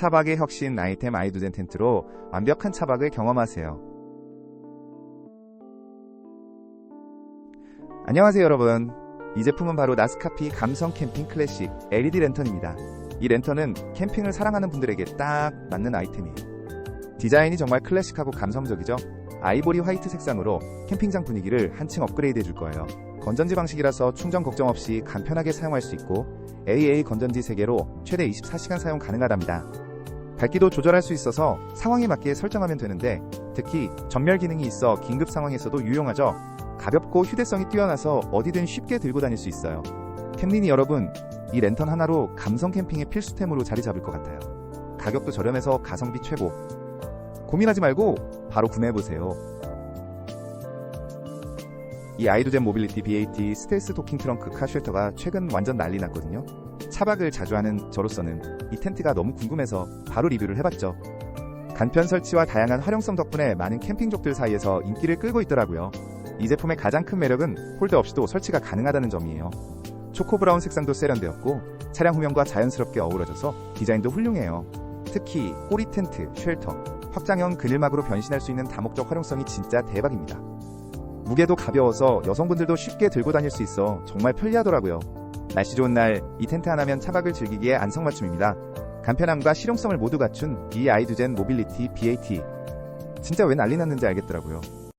차박의 혁신 아이템 아이두젠 텐트로 완벽한 차박을 경험하세요. 안녕하세요 여러분. 이 제품은 바로 나스카피 감성 캠핑 클래식 LED 랜턴입니다. 이 랜턴은 캠핑을 사랑하는 분들에게 딱 맞는 아이템이에요. 디자인이 정말 클래식하고 감성적이죠? 아이보리 화이트 색상으로 캠핑장 분위기를 한층 업그레이드 해줄 거예요. 건전지 방식이라서 충전 걱정 없이 간편하게 사용할 수 있고 AA 건전지 3개로 최대 24시간 사용 가능하답니다. 밝기도 조절할 수 있어서 상황에 맞게 설정하면 되는데 특히 전멸 기능이 있어 긴급 상황에서도 유용하죠. 가볍고 휴대성이 뛰어나서 어디든 쉽게 들고 다닐 수 있어요. 캠린이 여러분, 이 랜턴 하나로 감성 캠핑의 필수템으로 자리 잡을 것 같아요. 가격도 저렴해서 가성비 최고. 고민하지 말고 바로 구매해보세요. 이 아이도젠 모빌리티 BAT 스텔스 도킹 트렁크 카쉘터가 최근 완전 난리 났거든요. 차박을 자주 하는 저로서는 이 텐트가 너무 궁금해서 바로 리뷰를 해봤죠. 간편 설치와 다양한 활용성 덕분에 많은 캠핑족들 사이에서 인기를 끌고 있더라고요. 이 제품의 가장 큰 매력은 홀드 없이도 설치가 가능하다는 점이에요. 초코 브라운 색상도 세련되었고 차량 후면과 자연스럽게 어우러져서 디자인도 훌륭해요. 특히 꼬리 텐트, 쉘터, 확장형 그늘막으로 변신할 수 있는 다목적 활용성이 진짜 대박입니다. 무게도 가벼워서 여성분들도 쉽게 들고 다닐 수 있어 정말 편리하더라고요. 날씨 좋은 날 이 텐트 하나면 차박을 즐기기에 안성맞춤입니다. 간편함과 실용성을 모두 갖춘 이 아이두젠 모빌리티 BAT. 진짜 왜 난리 났는지 알겠더라고요.